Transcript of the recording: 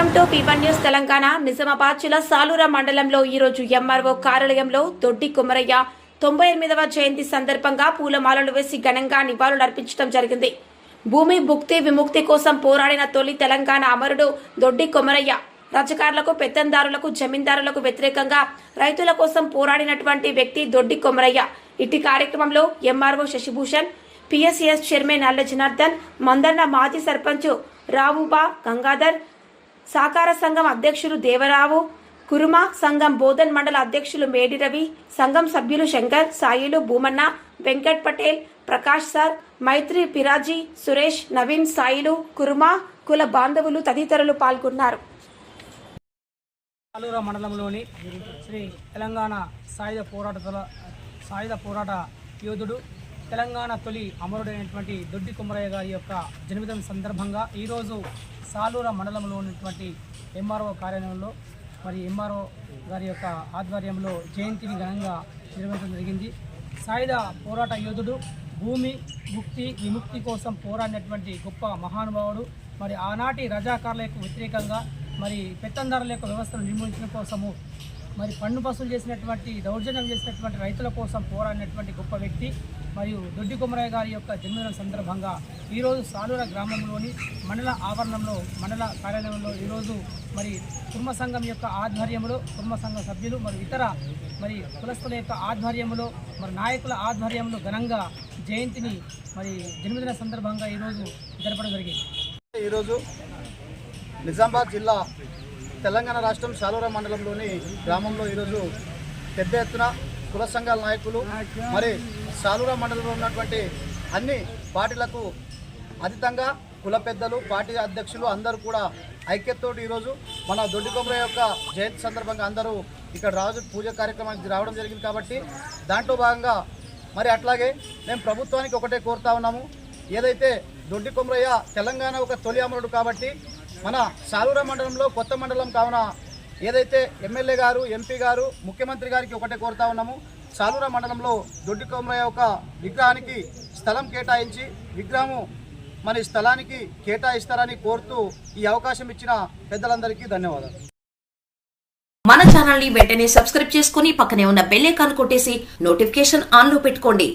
Peon news Telangana. Nizamabad జిల్లా సాలూరా మండలంలో ఈరోజు ఎంఆర్ఓ కార్యాలయంలో దొడ్డి కుమరయ్య తొంభై ఎనిమిదవ జయంతి సందర్భంగా పూలమాలలు వేసి ఘనంగా నివాళులర్పించడం జరిగింది. భూమి భుక్తి విముక్తి కోసం పోరాడిన తొలి తెలంగాణ అమరుడు దొడ్డి కొమరయ్య రచకారులకు పెత్తందారులకు జమీందారులకు వ్యతిరేకంగా రైతుల కోసం పోరాడినటువంటి వ్యక్తి దొడ్డి కొమరయ్య. ఇట్టి కార్యక్రమంలో ఎంఆర్ఓ శశిభూషణ్ పిఎస్సిఎస్ చైర్మన్ అల్ల జనార్దన్ మందన్న మాజీ సర్పంచ్ రావుబా గంగాధర్ సాకార సంఘం అధ్యక్షులు దేవరావు కురుమ సంఘం బోధన్ మండల అధ్యక్షులు మేడి రవి సంఘం సభ్యులు శంకర్ సాయిలు భూమన్న వెంకట్ పటేల్ ప్రకాష్ సార్ మైత్రి పిరాజీ సురేష్ నవీన్ సాయిలు కురుమ కుల బాంధవులు తదితరులు పాల్గొన్నారు. ఆలూర మండలంలోని శ్రీ తెలంగాణ సాయుధ పోరాట సాయుధ పోరాట యోధుడు తెలంగాణ తొలి అమరుడైనటువంటి దొడ్డి కుమరయ్య గారి యొక్క జన్మదినం సందర్భంగా ఈరోజు సాలూర మండలంలో ఉన్నటువంటి ఎంఆర్ఓ కార్యాలయంలో మరి ఎంఆర్ఓ గారి యొక్క ఆధ్వర్యంలో జయంతిని ఘనంగా నిర్వహించడం జరిగింది. సాయుధ పోరాట యోధుడు భూమి ముక్తి విముక్తి కోసం పోరాడినటువంటి గొప్ప మహానుభావుడు మరి ఆనాటి రజాకారులకు వ్యతిరేకంగా మరి పెత్తందారుల యొక్క వ్యవస్థను నిర్మూలించడం కోసము మరి పన్ను వసూలు చేసినటువంటి దౌర్జన్యం చేసినటువంటి రైతుల కోసం పోరాడినటువంటి గొప్ప వ్యక్తి మరియు దొడ్డి కుమరయ్య గారి యొక్క జన్మదిన సందర్భంగా ఈరోజు సాలూర గ్రామంలోని మండల ఆవరణంలో మండల కార్యాలయంలో ఈరోజు మరి కుర్మ సంఘం యొక్క ఆధ్వర్యంలో కుర్మ సంఘ సభ్యులు మరి ఇతర మరి కులస్తుల యొక్క ఆధ్వర్యంలో మరి నాయకుల ఆధ్వర్యంలో ఘనంగా జయంతిని మరి జన్మదిన సందర్భంగా ఈరోజు జరపడం జరిగింది. ఈరోజు నిజామాబాద్ జిల్లా తెలంగాణ రాష్ట్రం శాలూరా మండలంలోని గ్రామంలో ఈరోజు పెద్ద ఎత్తున కుల సంఘాల నాయకులు మరి శాలూరా మండలంలో ఉన్నటువంటి అన్ని పార్టీలకు అతీతంగా కుల పెద్దలు పార్టీ అధ్యక్షులు అందరూ కూడా ఐక్యతతోటి ఈరోజు మన దొడ్డి కొమర యొక్క జయంతి సందర్భంగా అందరూ ఇక్కడ రాజు పూజ కార్యక్రమానికి రావడం జరిగింది కాబట్టి దాంట్లో భాగంగా మరి అట్లాగే మేము ప్రభుత్వానికి ఒకటే కోరుతా ఉన్నాము. ఏదైతే దొడ్డి కొమరయ్య తెలంగాణ ఒక తొలి అమరుడు కాబట్టి మన సాలూర మండలంలో కొత్త మండలం కావున ఏదైతే ఎమ్మెల్యే గారు ఎంపీ గారు ముఖ్యమంత్రి గారికి ఒకటే కోరుతా ఉన్నాము. సాలూర మండలంలో దొడ్డి కొమరయ్య ఒక విగ్రహానికి స్థలం కేటాయించి విగ్రహము మన స్థలానికి కేటాయిస్తారని కోరుతూ ఈ అవకాశం ఇచ్చిన పెద్దలందరికీ ధన్యవాదాలు. మన ఛానల్ని వెంటనే సబ్స్క్రైబ్ చేసుకుని పక్కనే ఉన్న బెల్ ఐకాన్ కొట్టేసి నోటిఫికేషన్ ఆన్లో పెట్టుకోండి.